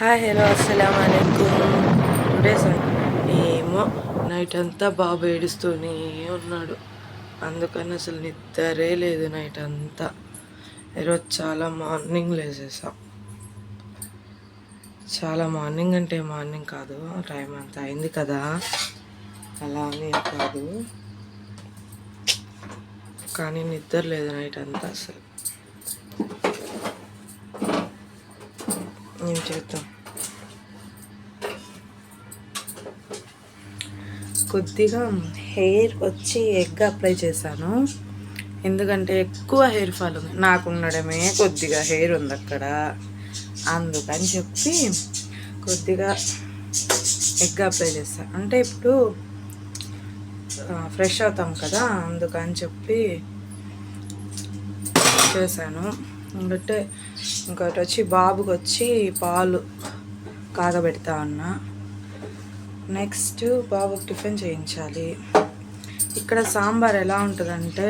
Hi hello అస్సలం అయికుం today sir ఏమో నైట్ అంతా బాబు ఏడుస్తూనే ఉన్నాడు. అందుకని అసలు నిద్రే లేదు నైట్ అంతా. ఈరోజు చాలా మార్నింగ్ లేసేసాం. చాలా మార్నింగ్ అంటే మార్నింగ్ కాదు టైం అంత అయింది కదా. అలా అని కాదు. కానీ నిద్ర లేదు నైట్ అంతా అసలు. ఏం చేద్దాం? కొద్దిగా హెయిర్ వచ్చి ఎగ్ అప్లై చేశాను. ఎందుకంటే ఎక్కువ హెయిర్ ఫాల్ ఉంది. నాకు ఉండడమే కొద్దిగా హెయిర్ ఉంది అక్కడ. అందుకని చెప్పి కొద్దిగా ఎగ్ అప్లై చేస్తాను అంటే ఇప్పుడు ఫ్రెష్ అవుతాం కదా అందుకని చెప్పి చేశాను. ఎందుకంటే ఇంకోటి వచ్చి బాబుకి వచ్చి పాలు కాగబెడతా ఉన్నా నెక్స్ట్ బాబుకి టిఫిన్ చేయించాలి. ఇక్కడ సాంబార్ ఎలా ఉంటుందంటే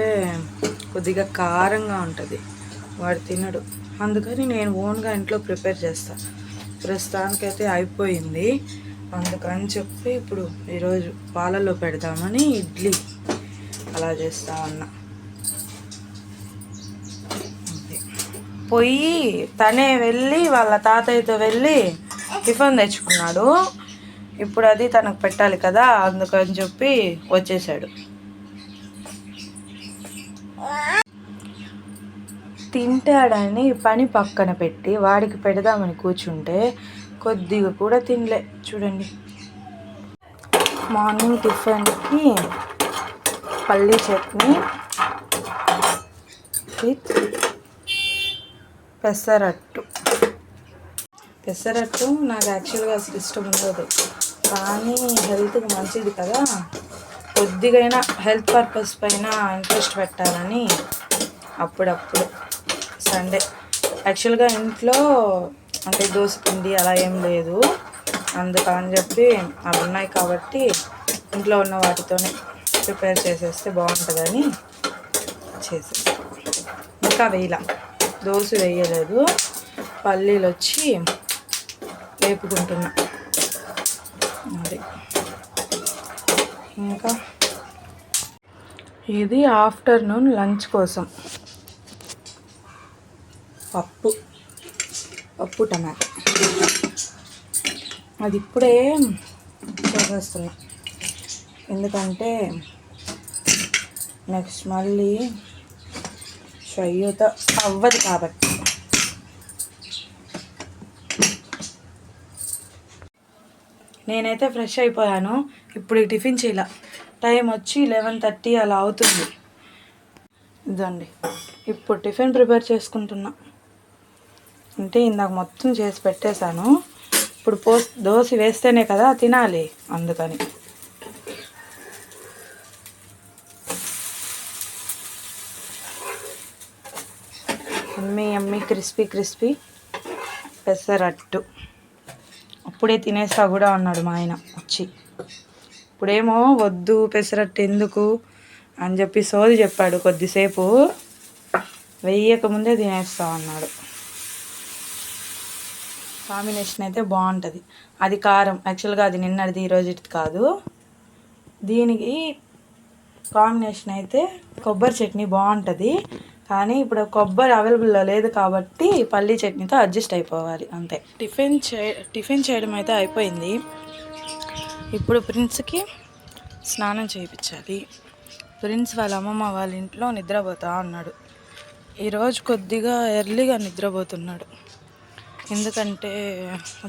కొద్దిగా కారంగా ఉంటుంది. వాడు తినడు. అందుకని నేను ఓన్గా ఇంట్లో ప్రిపేర్ చేస్తాను ప్రస్తుతానికైతే అయిపోయింది. అందుకని చెప్పి ఇప్పుడు ఈరోజు పాలల్లో పెడదామని ఇడ్లీ అలా చేస్తా ఉన్నా. పోయి తనే వెళ్ళి వాళ్ళ తాతయ్యతో వెళ్ళి టిఫిన్ తెచ్చుకున్నాడు. ఇప్పుడు అది తనకు పెట్టాలి కదా అందుకని చెప్పి వచ్చేసాడు. తింటాడని పని పక్కన పెట్టి వాడికి పెడదామని కూర్చుంటే కొద్దిగా కూడా తినలే. చూడండి. మార్నింగ్ టిఫిన్కి పల్లీ చట్నీ విత్ పెసరట్టు. పెసరట్టు నాకు యాక్చువల్గా అసలు ఇష్టం ఉండదు. కానీ హెల్త్కి మంచిది కదా. కొద్దిగైనా హెల్త్ పర్పస్ పైన ఇంట్రెస్ట్ పెట్టాలని అప్పుడప్పుడు సండే. యాక్చువల్గా ఇంట్లో అంటే దోశ పిండి అలా ఏం లేదు. అందుకని చెప్పి అవి ఉన్నాయి కాబట్టి ఇంట్లో ఉన్న వాటితోనే ప్రిపేర్ చేసేస్తే బాగుంటుందని చేసేస్తాను ఇంకా వేయాల. దోశ వేయలేదు. పల్లీలు వచ్చి వేపుకుంటున్నా. అది. ఇంకా? ఇది ఆఫ్టర్నూన్ లంచ్ కోసం. పప్పు. పప్పు టమాటా. అది ఇప్పుడే చేసేస్తున్నా. ఎందుకంటే నెక్స్ట్ మళ్ళీ షయ్యూతో అవ్వదు కాబట్టి. నేనైతే ఫ్రెష్ అయిపోయాను. ఇప్పుడు టిఫిన్ చేయాల. టైం వచ్చి లెవెన్ థర్టీ అలా అవుతుంది. ఇదండి ఇప్పుడు టిఫిన్ ప్రిపేర్ చేసుకుంటున్నా. అంటే ఇందాక మొత్తం చేసి పెట్టేశాను. ఇప్పుడు పోస్ దోశ వేస్తేనే కదా తినాలి అందుకని. అమ్మి అమ్మి క్రిస్పీ క్రిస్పీ. పెసరట్టు. ఇప్పుడే తినేస్తా కూడా అన్నాడు మా ఆయన వచ్చి. ఇప్పుడేమో వద్దు పెసరట్టు ఎందుకు అని చెప్పి సోది చెప్పాడు కొద్దిసేపు. వెయ్యకముందే తినేస్తా అన్నాడు. కాంబినేషన్ అయితే బాగుంటుంది. అది కారం యాక్చువల్గా అది నిన్నటిది ఈరోజు కాదు. దీనికి కాంబినేషన్ అయితే కొబ్బరి చట్నీ బాగుంటుంది. కానీ ఇప్పుడు కొబ్బరి అవైలబుల్లో లేదు కాబట్టి పల్లీ చట్నీతో అడ్జస్ట్ అయిపోవాలి అంతే. టిఫిన్ చే టిఫిన్ చేయడం అయితే అయిపోయింది. ఇప్పుడు ప్రిన్స్కి స్నానం చేయించాలి. ప్రిన్స్ వాళ్ళ అమ్మమ్మ వాళ్ళ ఇంట్లో నిద్రపోతా ఉన్నాడు. ఈరోజు కొద్దిగా ఎర్లీగా నిద్రపోతున్నాడు. ఎందుకంటే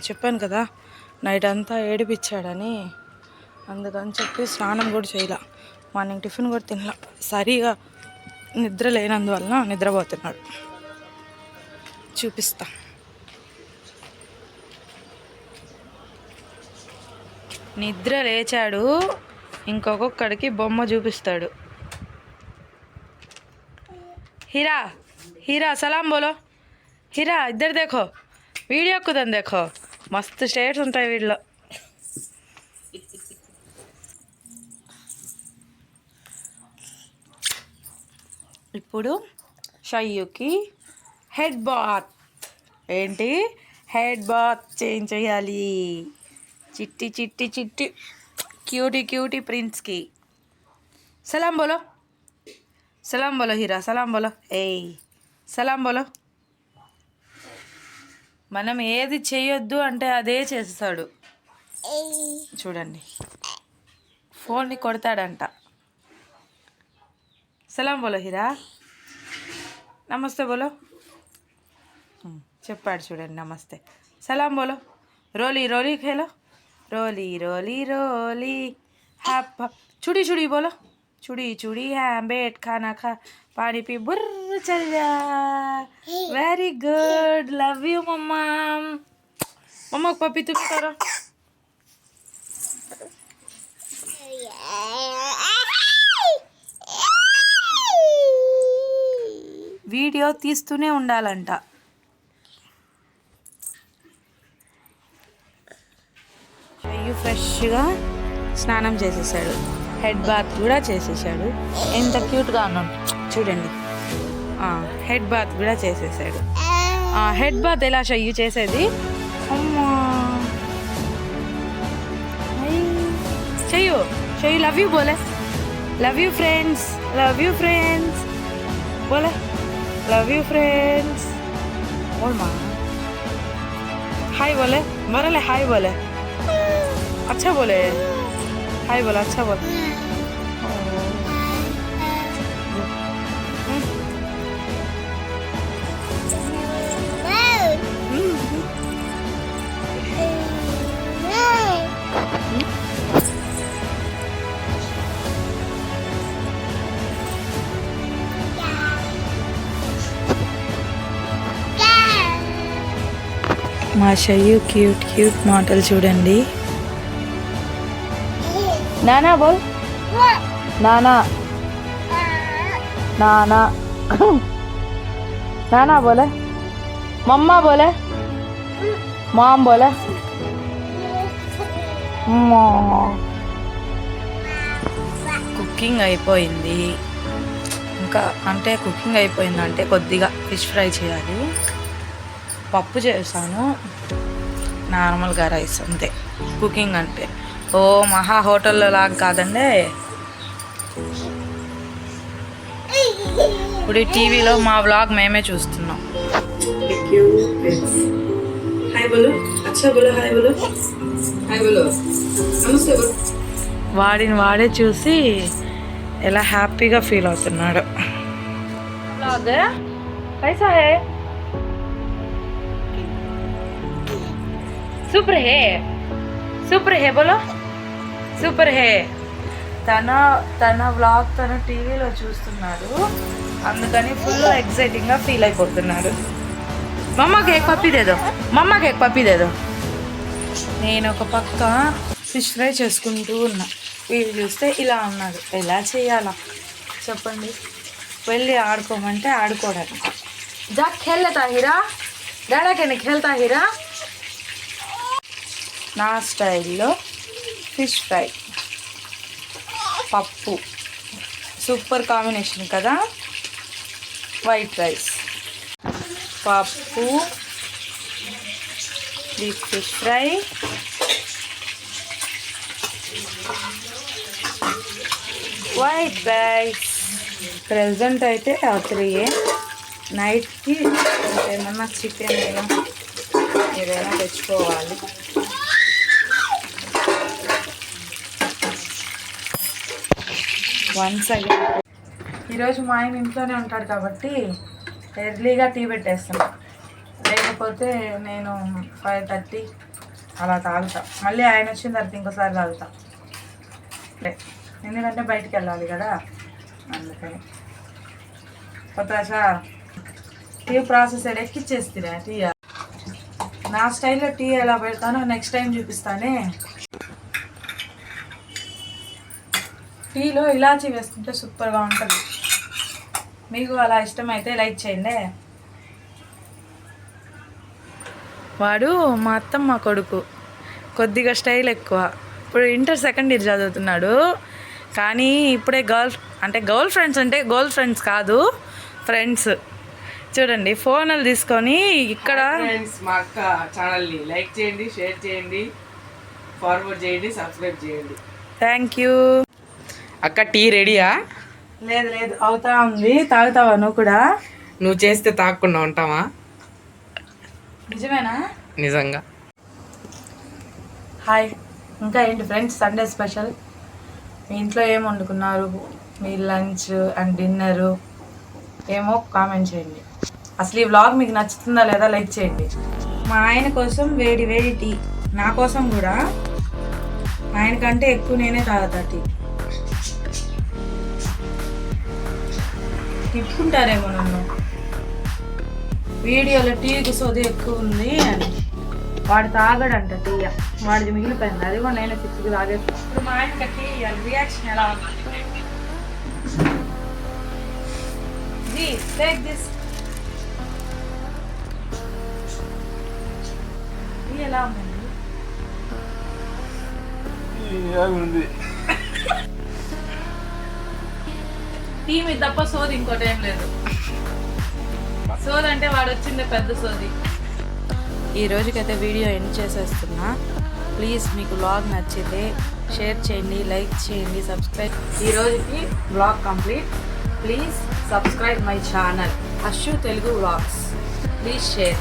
చెప్పాను కదా నైట్ అంతా ఏడిపించాడని అందుకని చెప్పి స్నానం కూడా చేయలే. మార్నింగ్ టిఫిన్ కూడా తినలా. సరిగా నిద్ర లేనందువలన నిద్రపోతున్నాడు. చూపిస్తా. నిద్ర లేచాడు. ఇంకొకొక్కడికి బొమ్మ చూపిస్తాడు. హీరా హీరా సలాం బోలో. హీరా ఇద్దరు దేఖో. వీడియో కుదం దేఖో. మస్తు స్టేట్స్ ఉంటాయి వీడిలో. ఇప్పుడు షయ్యుకి హెడ్ బాత్. ఏంటి? హెడ్ బాత్ చేంజ్ చేయాలి. చిట్టి చిట్టి చిట్టి. Cutie cutie ప్రిన్స్కి. సలాం బోలో. సలాం బోలో హీరా సలాం బోలో. ఏయ్ సలాం బోలో. మనం ఏది చేయొద్దు అంటే అదే చేస్తాడు. చూడండి. ఫోన్ని కొడతాడంట. సలాం బోలో హీరా నమస్తే బోలో ఉమ్, చెప్పాడు చూడండి నమస్తే సలాం బోలో రోలీ రోలీ ఖేలో రోలీ రోలీ రోలీ హ్యాప్ చుడి చుడి బోలో చుడి చుడి హ్యామ్ బేట్ खाना खा पानी पी बुर्र चल जा very good love you mamma मम्मा को पपी तुम करो వీడియో తీస్తూనే ఉండాలంట. అయ్యు ఫ్రెష్గా స్నానం చేసేసాడు. హెడ్ బాత్ కూడా చేసేసాడు. ఎంత క్యూట్గా ఉన్నాడు చూడండి. హెడ్ బాత్ కూడా చేసేసాడు. హెడ్ బాత్ ఎలా షయ్యు చేసేది? చెయ్యు చెయ్యు. Love you Bole. Love you friends love you friends Bole. Love you friends ওর মা হাই বলে। মারালে হাই বলে। আচ্ছা বলে। হাই বলে আচ্ছা বলে। మా షయ్యు క్యూట్ క్యూట్ మాటలు చూడండి. నానా బోల్. నానా. నానా. నానా బోలే. మమ్మా బోలే. మామ్ బోలే. కుకింగ్ అయిపోయింది. ఇంకా అంటే కుకింగ్ అయిపోయిందంటే కొద్దిగా ఫిష్ ఫ్రై చేయాలి. పప్పు చేశాను. నార్మల్గా రైస్ అంతే. కుకింగ్ అంటే. ఓ మహా హోటల్లో లాగా కాదండి. ఇప్పుడు ఈ టీవీలో మా వ్లాగ్ మేమే చూస్తున్నాం. వాడిని వాడే చూసి ఎలా హ్యాపీగా ఫీల్ అవుతున్నాడు. పైసా హే సూపర్ హే సూపర్ హే బోలో సూపర్ హే తన తన వ్లాగ్ తన టీవీలో చూస్తున్నాడు. అందుకని ఫుల్ ఎక్సైటింగ్గా ఫీల్ అయిపోతున్నాడు. మమ్మకి ఎక్ పప్పిదేదో మమ్మకి ఎక్ పప్పిదేదో నేను ఒక పక్క ఫిష్ ఫ్రై చేసుకుంటూ ఉన్నా. వీడు చూస్తే ఇలా ఉన్నాడు. ఎలా చేయాలా? చెప్పండి. వెళ్ళి ఆడుకోమంటే ఆడుకోవడానికి. జాక్ ఖేల్తా హీరా డాడాకి హిరా హీరా నా స్టైల్లో ఫిష్ ఫ్రై. పప్పు. సూపర్ కాంబినేషన్ కదా? White rice. పప్పు. ఈ fish fry. White rice. Present అయితే రాత్రియే నైట్కి ఏమన్నా చికెన్ అయినా ఏదైనా తెచ్చుకోవాలి. వన్స్ అగైన్ ఈరోజు మా ఆయన ఇంట్లోనే ఉంటాడు కాబట్టి ఎర్లీగా టీ పెట్టేస్తాను లేకపోతే నేను ఫైవ్ థర్టీ అలా తాగుతా. మళ్ళీ ఆయన వచ్చిన తర్వాత ఇంకోసారి తాగుతా. ఎందుకంటే బయటికి వెళ్ళాలి కదా. అందుకని. కొత్త టీ ప్రాసెస్ ఎక్కిచ్చేస్తున్నా టీ? నా స్టైల్లో టీ ఎలా పెడతానో నెక్స్ట్ టైం చూపిస్తానే. టీలో ఇలాచీ వేసుకుంటే సూపర్గా ఉంటుంది. మీకు అలా ఇష్టమైతే లైక్ చేయండి. వాడు మా అత్తమ్మ కొడుకు. కొద్దిగా స్టైల్ ఎక్కువ. ఇప్పుడు ఇంటర్ సెకండ్ ఇయర్ చదువుతున్నాడు. కానీ ఇప్పుడే గర్ల్ అంటే గర్ల్ ఫ్రెండ్స్ అంటే గర్ల్ ఫ్రెండ్స్ కాదు ఫ్రెండ్స్. చూడండి ఫోన్లు తీసుకొని ఇక్కడ ఫ్రెండ్స్ మా అక్క ఛానల్ని లైక్ చేయండి షేర్ చేయండి ఫార్వర్డ్ చేయండి సబ్స్క్రైబ్ చేయండి. Thank you. అక్క టీ రెడీయా? లేదు లేదు అవుతా ఉంది. తాగుతావా నువ్వు కూడా? నువ్వు చేస్తే తాగకుండా ఉంటావా? నిజమేనా? నిజంగా. హాయ్. ఇంకా ఏంటి ఫ్రెండ్స్ సండే స్పెషల్? మీ ఇంట్లో ఏం వండుకున్నారు? మీ లంచ్ అండ్ డిన్నరు? ఏమో కామెంట్ చేయండి. అసలు ఈ వ్లాగ్ మీకు నచ్చుతుందా లేదా లైక్ చేయండి. మా ఆయన కోసం వేడి వేడి టీ. నా కోసం కూడా. ఆయన కంటే ఎక్కువ నేనే తాగుతా టీ. తిట్టుకుంటారేమో నన్ను. వీడియోలో టీకి సోది ఎక్కువ ఉంది అని. వాడు తాగడంట టీయ. వాడిది మిగిలిపోయింది. అది కూడా నేను సిక్స్కి తాగేస్తాను ఇప్పుడు మా ఆయనకి రియాక్షన్ ఎలా ఉంది? జీ టేక్ దిస్ ఎలా ఉందండి ఉంది టీ మీద తప్ప సోది ఇంకోటి ఏం లేదు. సోది అంటే వాడు వచ్చిందే పెద్ద సోది. ఈ రోజుకైతే వీడియో ఎండ్ చేసేస్తున్నా. ప్లీజ్ మీకు బ్లాగ్ నచ్చితే షేర్ చేయండి లైక్ చేయండి సబ్స్క్రైబ్ ఈ రోజుకి blog complete please subscribe my channel Ashu Telugu blogs please share